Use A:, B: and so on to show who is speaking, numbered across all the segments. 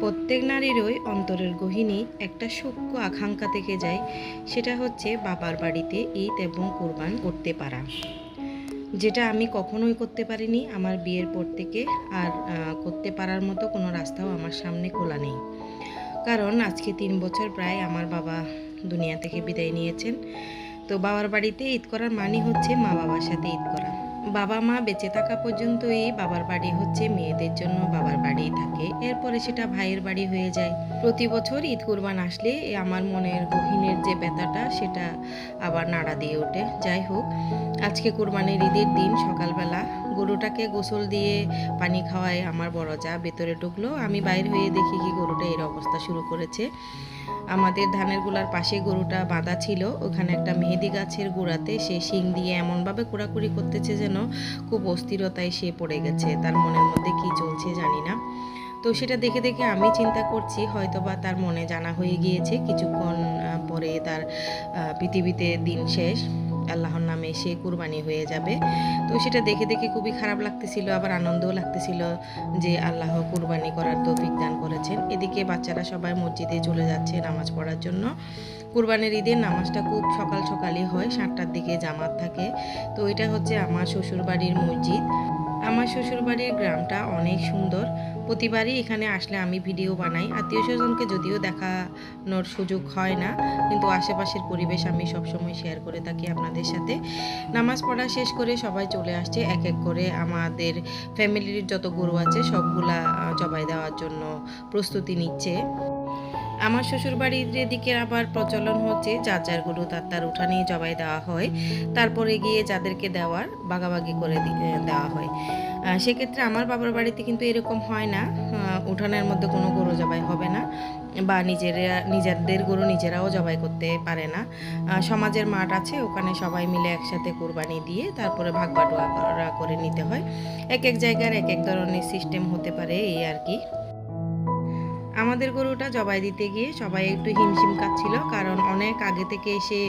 A: প্রত্যেক নারীরই অন্তরের গহিনী একটা সূক্ষ্ম আকাঙ্ক্ষা থেকে যায়, সেটা হচ্ছে বাবার বাড়িতে ঈদ এবং কোরবান করতে পারা। যেটা আমি কখনোই করতে পারিনি, আমার বিয়ের পর থেকে আর করতে পারার মতো কোনো রাস্তাও আমার সামনে খোলা নেই। কারণ আজকে তিন বছর প্রায় আমার বাবা দুনিয়া থেকে বিদায় নিয়েছেন। তো বাবার বাড়িতে ঈদ করার মানে হচ্ছে মা বাবার সাথে ঈদ করা। বাবা মা বেঁচে থাকা পর্যন্তই বাবার বাড়ি হচ্ছে মেয়েদের জন্য বাবার বাড়িই থাকে। এরপরে সেটা ভাইয়ের বাড়ি হয়ে যায়। প্রতি বছর ঈদ কুরবান আসলে আমার মনের গহীনের যে ব্যথাটা, সেটা আবার নাড়া দিয়ে ওঠে। যাই হোক, আজকে কোরবানির ঈদের দিন সকালবেলা গরুটাকে গোসল দিয়ে পানি খাওয়ায় আমার বড় যা ভেতরে ঢুকলো। আমি বাইর হয়ে দেখি কি গরুটা এর অবস্থা শুরু করেছে। আমাদের ধানেরগুলার পাশে গরুটা বাঁধা ছিল, ওখানে একটা মেহেদি গাছের গোড়াতে সে শিং দিয়ে এমনভাবে কুড়াকুড়ি করতেছে যেন খুব অস্থিরতায় সে পড়ে গেছে, তার মনের মধ্যে কি চলছে জানি না। তো সেটা দেখে দেখে আমি চিন্তা করছি, হয়তোবা তার মনে জানা হয়ে গিয়েছে, কিছুক্ষণ পরে তার পৃথিবীতে দিন শেষ। আল্লাহর নামে সে কুরবানি হয়ে যাবে। তো সেটা দেখে দেখে খুবই খারাপ লাগতেছিল, আবার আনন্দও লাগতেছিল যে আল্লাহ কুরবানি করার তৌফিক দান করেছেন। এদিকে বাচ্চারা সবাই মসজিদে চলে যাচ্ছে নামাজ পড়ার জন্য। কুরবানির ঈদের নামাজটা খুব সকাল সকালই হয়, সাতটার দিকে জামাত থাকে। তো এটা হচ্ছে আমার শ্বশুরবাড়ির মসজিদ। আমার শ্বশুরবাড়ির গ্রামটা অনেক সুন্দর। প্রতিবারই এখানে আসলে আমি ভিডিও বানাই। আত্মীয় স্বজনকে যদিও দেখানোর সুযোগ হয় না, কিন্তু আশেপাশের পরিবেশ আমি সবসময় শেয়ার করে থাকি আপনাদের সাথে। নামাজ পড়া শেষ করে সবাই চলে আসছে, এক এক করে আমাদের ফ্যামিলির যত গরু আছে, সবগুলা জবাই দেওয়ার জন্য প্রস্তুতি নিচ্ছে। আমার শ্বশুরবাড়ির দিকে আবার প্রচলন হচ্ছে যার যার গরু তার তার উঠানে জবাই দেওয়া হয়। তারপরে গিয়ে যাদেরকে দেওয়ার বাগাবাগি করে দেওয়া হয়। সেক্ষেত্রে আমার বাবার বাড়িতে কিন্তু এরকম হয় না। উঠানের মধ্যে কোনো গরু জবাই হবে না বা নিজেরা, নিজেদের গরু নিজেরাও জবাই করতে পারে না। সমাজের মাঠ আছে, ওখানে সবাই মিলে একসাথে কোরবানি দিয়ে তারপরে ভাগ বাটোয়ারা করে নিতে হয়। এক এক জায়গার এক এক ধরনের সিস্টেম হতে পারে এই আর কি। আমাদের গরুটা জবাই দিতে গিয়ে সবাই একটু হিমশিম কাচ্ছিল কারণ অনেক আগে থেকে এসে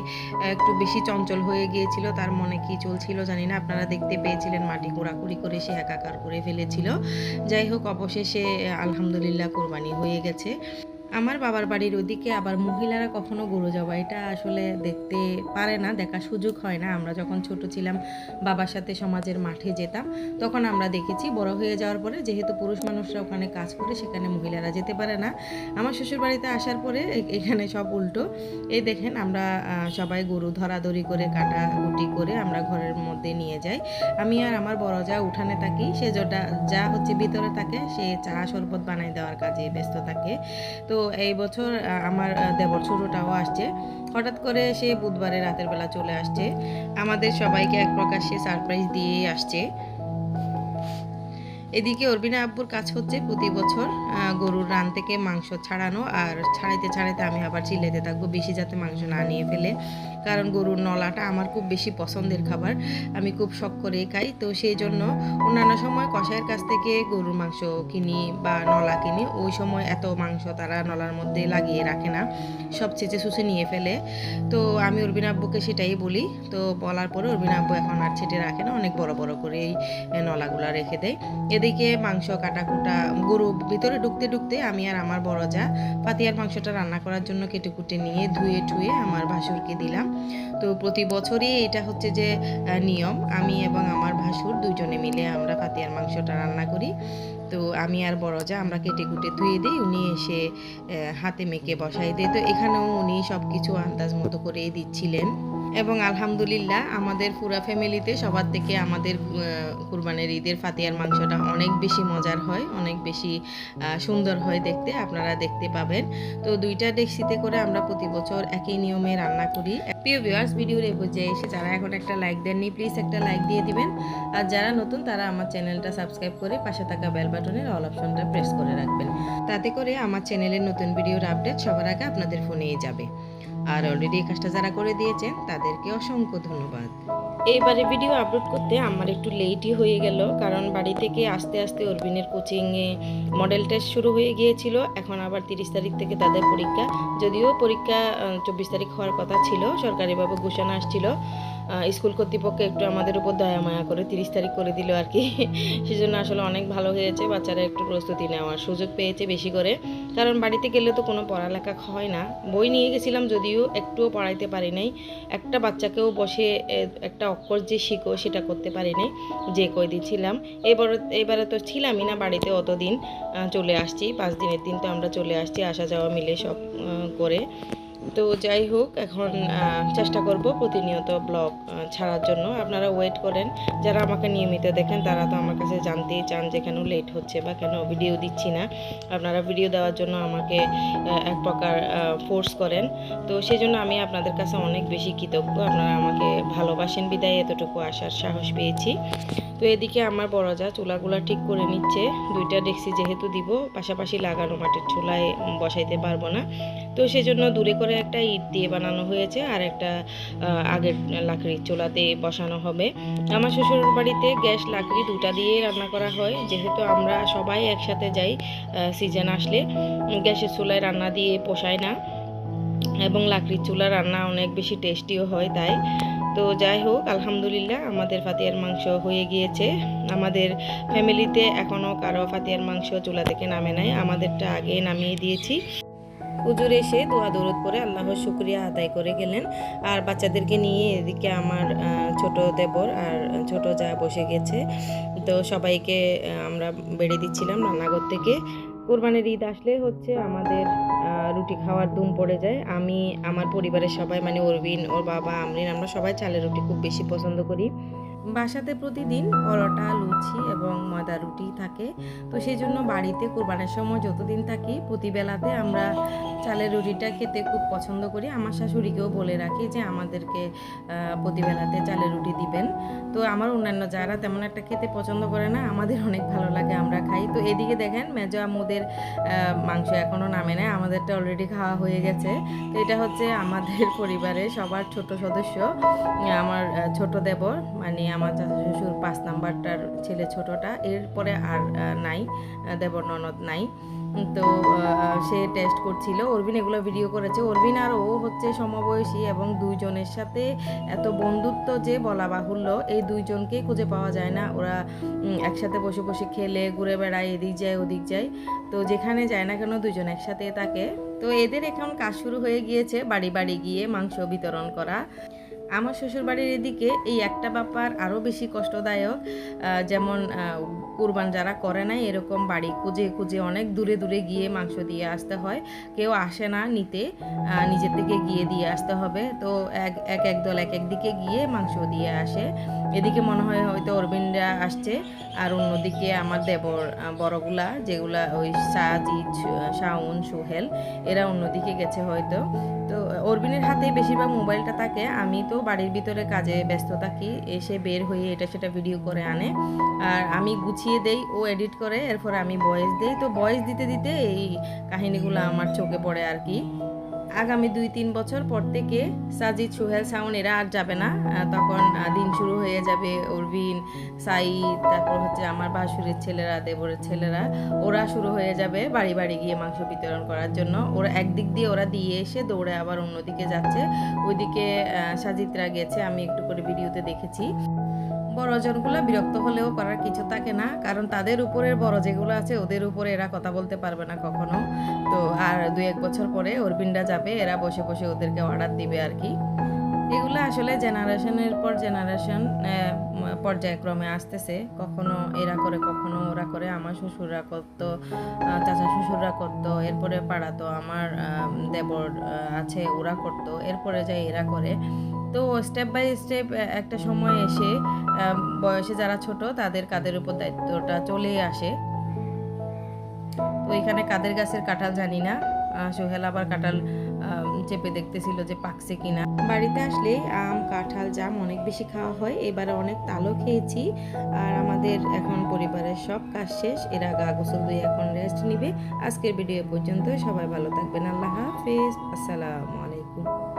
A: একটু বেশি চঞ্চল হয়ে গিয়েছিল, তার মনে কি চলছিল জানি না, আপনারা দেখতে পেয়েছিলেন মাটি কোড়াকুড়ি করে সে একাকার করে ফেলেছিল। যাই হোক, অবশেষে আলহামদুলিল্লাহ কোরবানি হয়ে গেছে। আমার বাবার বাড়ির ওদিকে আবার মহিলারা কখনো গরু জবাইটা আসলে দেখতে পারে না, দেখার সুযোগ হয় না। আমরা যখন ছোট ছিলাম, বাবার সাথে সমাজের মাঠে যেতাম, তখন আমরা দেখেছি বড় হয়ে যাওয়ার পরে যেহেতু পুরুষ মানুষরা ওখানে কাজ করে, সেখানে মহিলারা যেতে পারে না। আমার শ্বশুর বাড়িতে আসার পরে এখানে সব উল্টো। এই দেখেন আমরা সবাই গরু ধরাধরি করে কাটা কুটি করে আমরা ঘরের মধ্যে নিয়ে যাই। আমি আর আমার বড় যা উঠানে থাকি, সে যেটা, যা হচ্ছে ভিতরে থাকে, সে চা শরবত বানাই দেওয়ার কাজে ব্যস্ত থাকে। তো এই বছর আমার দেবর ছোটোটাও আসছে। হঠাৎ করে সে বুধবারে রাতের বেলা চলে আসছে। আমাদের সবাইকে এক প্রকার সে সারপ্রাইজ দিয়েই আসছে। এদিকে অরবিনা আব্বুর কাজ হচ্ছে প্রতি বছর গরুর রান থেকে মাংস ছাড়ানো আর ছাড়াইতে ছাড়াইতে আমি আবার চিল্লাইতে থাকব বেশি যাতে মাংস না নিয়ে ফেলে। কারণ গরুর নলাটা আমার খুব বেশি পছন্দের খাবার, আমি খুব শখ করে খাই। তো সেই জন্য অন্যান্য সময় কষাইয়ের কাছ থেকে গরুর মাংস কিনি বা নলা কিনি, ওই সময় এত মাংস তারা নলার মধ্যে লাগিয়ে রাখে না, সব চেঁচে সুচে নিয়ে ফেলে। তো আমি অরবিন আব্বুকে সেটাই বলি, তো বলার পরে অরবিন আব্বু এখন আর ছেটে রাখে না, অনেক বড় বড় করে এই নলাগুলা রেখে দেয়। এদিকে মাংস, কাটাকুটা, গরু ভিতরে ঢুকতে ঢুকতে আমি আর আমার বড় যা পাতিয়ার মাংসটা রান্না করার জন্য কেটে কুটে নিয়ে ধুয়ে ঠুয়ে আমার ভাসুরকে দিলাম। তো প্রতি বছরই এটা হচ্ছে যে নিয়ম। আমি এবং আমার ভাসুর দুজনে মিলে আমরা পাতিয়ার মাংসটা রান্না করি। তো আমি আর বড় যা আমরা কেটে কুটে ধুয়ে দিই, উনি এসে হাতে মেখে বসাই দেয়। তো এখানেও উনি সব কিছু আন্দাজ মতো করেই দিচ্ছিলেন। এবং আলহামদুলিল্লাহ আমাদের পুরা ফ্যামিলিতে সবার থেকে আমাদের কুরবানির ঈদের ফাতিয়ার মাংসটা অনেক বেশি মজার হয়, অনেক বেশি সুন্দর হয় দেখতে, আপনারা দেখতে পাবেন। তো দুইটা ডেক্সিতে করে আমরা প্রতি বছর একই নিয়মে রান্না করি। প্রিয় ভিউয়ার্স ভিডিওর এই পর্যায়ে এসে যারা এখন একটা লাইক দেননি প্লিজ একটা লাইক দিয়ে দিবেন। আর যারা নতুন, তারা আমার চ্যানেলটা সাবস্ক্রাইব করে পাশে থাকা বেল বাটনের অল অপশনটা প্রেস করে রাখবেন। তাতে করে আমার চ্যানেলের নতুন ভিডিওর আপডেট সবার আগে আপনাদের ফোনেই যাবে। আর অলরেডি এই কাজটা যারা করে দিয়েছেন, তাদেরকে অসংখ্য ধন্যবাদ। এইবারে ভিডিও আপলোড করতে আমার একটু লেটই হয়ে গেল, কারণ বাড়ি থেকে আস্তে আস্তে অরবিনের কোচিংয়ে মডেল টেস্ট শুরু হয়ে গিয়েছিল। এখন আবার তিরিশ তারিখ থেকে তাদের পরীক্ষা। যদিও পরীক্ষা চব্বিশ তারিখ হওয়ার কথা ছিল, সরকারিভাবে ঘোষণা আসছিল। স্কুল কর্তৃপক্ষ একটু আমাদের উপর দয়া মায়া করে তিরিশ তারিখ করে দিল আর কি। সেজন্য আসলে অনেক ভালো হয়েছে, বাচ্চারা একটু প্রস্তুতি নেওয়ার সুযোগ পেয়েছে বেশি করে। কারণ বাড়িতে গেলে তো কোনো পড়ালেখা হয় না। বই নিয়ে গেছিলাম যদিও একটুও পড়াইতে পারি নাই। একটা বাচ্চাকেও বসে একটা অক্ষর যে শিখো সেটা করতে পারি নাই, যে কয়দিন ছিলাম এবারে এবারে তো ছিলামই না বাড়িতে অতদিন চলে আসছি, পাঁচ দিনের দিন তো আমরা চলে আসছি আসা যাওয়া মিলে সব করে। তো যাই হোক, এখন চেষ্টা করব প্রতিনিয়ত ব্লগ ছাড়ার জন্য। আপনারা ওয়েট করেন, যারা আমাকে নিয়মিত দেখেন তারা তো আমার কাছে জানতেই চান যে কেন লেট হচ্ছে বা কেন ভিডিও দিচ্ছি না। আপনারা ভিডিও দেওয়ার জন্য আমাকে এক প্রকার ফোর্স করেন। তো সেই জন্য আমি আপনাদের কাছে অনেক বেশি কৃতজ্ঞ। আপনারা আমাকে ভালোবাসেন বিদায়। এতটুকু আসার সাহস পেয়েছি। তো এদিকে আমার বড় যা চুলাগুলা ঠিক করে নিচ্ছে। দুইটা ডেক্সি যেহেতু দিব, পাশাপাশি লাগানো মাটির চুলায় বসাইতে পারব না। তো সেজন্য দূরে করে একটা ইট দিয়ে বানানো হয়েছে আর একটা আগের লাকড়ির চুলাতে বসানো হবে। আমার শ্বশুর বাড়িতে গ্যাস, লাকড়ি দুটা দিয়ে রান্না করা হয়। যেহেতু আমরা সবাই একসাথে যাই সিজন আসলে, গ্যাসের চুলায় রান্না দিয়ে পোষায় না। এবং লাকড়ির চুলা রান্না অনেক বেশি টেস্টিও হয় তাই। তো যাই হোক, আলহামদুলিল্লাহ আমাদের ফাতিয়ার মাংস হয়ে গিয়েছে। আমাদের ফ্যামিলিতে এখনও কারও ফাতিয়ার মাংস চুলা থেকে নামে নাই। আমাদেরটা আগে নামিয়ে দিয়েছি। হুজুর এসে দোয়া দৌড় করে আল্লাহর শুক্রিয়া আদায় করে গেলেন। আর বাচ্চাদেরকে নিয়ে এদিকে আমার ছোট দেবর আর ছোট যা বসে গেছে। তো সবাইকে আমরা বেড়ে দিচ্ছিলাম রান্নাঘর থেকে। কোরবানির ঈদ আসলে হচ্ছে আমাদের রুটি খাওয়ার দুম পড়ে যায়। আমি, আমার পরিবারের সবাই মানে অরবিন ওর বাবা, আমরিন, আমরা সবাই চালের রুটি খুব বেশি পছন্দ করি। বাসাতে প্রতিদিন পরোটা, লুচি এবং ময়দা রুটি থাকে। তো সেই জন্য বাড়িতে কোরবানের সময় যতদিন থাকি, প্রতিবেলাতে আমরা চালের রুটিটা খেতে খুব পছন্দ করি। আমার শাশুড়িকেও বলে রাখি যে আমাদেরকে প্রতিবেলাতে চালের রুটি দিবেন। তো আমার অন্যান্য যারা তেমন একটা খেতে পছন্দ করে না, আমাদের অনেক ভালো লাগে, আমরা খাই। তো এদিকে দেখেন, মেজো আমুদের মাংস এখনও নামে নেয় আমাদেরটা অলরেডি খাওয়া হয়ে গেছে। তো এটা হচ্ছে আমাদের পরিবারের সবার ছোট সদস্য, আমার ছোট দেবর মানে আমার শ্বশুর পাঁচ নাম্বারটার ছেলে ছোটটা। এরপরে আর নাই দেবর ননদ নাই। তো সে টেস্ট করছিল। অরবিন এগুলো ভিডিও করেছে। অরবিন আর ও হচ্ছে সমবয়সী এবং দুইজনের সাথে এত বন্ধুত্ব যে বলা বাহুল্য, এই দুইজনকেই খুঁজে পাওয়া যায় না। ওরা একসাথে বসে বসে খেলে, ঘুরে বেড়ায়, এদিক যায়, ওদিক যায়। তো যেখানে যায় না কেন দুজন একসাথে থাকে। তো এদের এখন কাজ শুরু হয়ে গিয়েছে বাড়ি বাড়ি গিয়ে মাংস বিতরণ করা। আমার শ্বশুরবাড়ির এদিকে এই একটা ব্যাপার আরও বেশি কষ্টদায়ক। যেমন কুরবান যারা করে না এরকম বাড়ি খুঁজে খুঁজে অনেক দূরে দূরে গিয়ে মাংস দিয়ে আসতে হয়। কেউ আসে না নিতে নিজের থেকে গিয়ে দিয়ে আসতে হবে। তো এক এক দল এক এক দিকে গিয়ে মাংস দিয়ে আসে। এদিকে মনে হয় হয়তো অরবিন্দা আসছে, আর অন্যদিকে আমার দেবর বড়গুলা, যেগুলা ওই সাজিদ শাওন, সোহেল, এরা অন্যদিকে গেছে হয়তো। তো অরবিনের হাতে বেশিরভাগ মোবাইলটা থাকে। আমি তো বাড়ির ভিতরে কাজে ব্যস্ত থাকি, এসে বের হয়ে এটা সেটা ভিডিও করে আনে। আর আমি গুছিয়ে দেই, ও এডিট করে, এরপর আমি ভয়েস দেই। তো ভয়েস দিতে দিতে এই কাহিনীগুলো আমার চোখে পড়ে আর কি। আগামী দুই তিন বছর পর থেকে সাজিদ, সোহেল সাউন এরা আর যাবে না। তখন দিন শুরু হয়ে যাবে অরবিন, সাইদ, তারপর হচ্ছে আমার বাসুরের ছেলেরা, দেবরের ছেলেরা। ওরা শুরু হয়ে যাবে বাড়ি বাড়ি গিয়ে মাংস বিতরণ করার জন্য। ওরা একদিক দিয়ে ওরা দিয়ে এসে দৌড়ে আবার অন্যদিকে যাচ্ছে। ওইদিকে সাজিদরা গেছে, আমি একটু করে ভিডিওতে দেখেছি। বড় জনগুলো বিরক্ত হলেও করার কিছু থাকে না, কারণ তাদের উপরের বড় যেগুলো আছে ওদের উপরে এরা কথা বলতে পারবে না কখনো। তো আর দুই এক বছর পরে অরবিন্দা যাবে, এরা বসে বসে ওদেরকে অর্ডার দিবে আর কি। এগুলো আসলে জেনারেশনের পর জেনারেশন পর্যায়ক্রমে আসতেছে। কখনো এরা করে, কখনো ওরা করে। আমার শ্বশুররা করতো চাচা শ্বশুররা করতো, এরপরে পাড়াতো আমার দেবর আছে, ওরা করতো। এরপরে যাই এরা করে। তো স্টেপ বাই স্টেপ একটা সময় এসে বয়সে যারা ছোট, তাদের কাদের উপর দায়িত্বটা চলেই আসে। তো এখানে কাদের গাছের কাঁঠাল জানি না। সোহেল আবার কাঁঠাল চেপে দেখতেছিল যে পাকছে কিনা। বাড়িতে আসলে আম, কাঁঠাল, জাম অনেক বেশি খাওয়া হয়। এবারে অনেক তালও খেয়েছি। আর আমাদের এখন পরিবারের সব কাজ শেষ। এরা গা গোসল দিয়ে এখন রেস্ট নিবে। আজকের ভিডিও পর্যন্ত সবাই ভালো থাকবেন। আল্লাহ হাফিজ। আসসালামু আলাইকুম।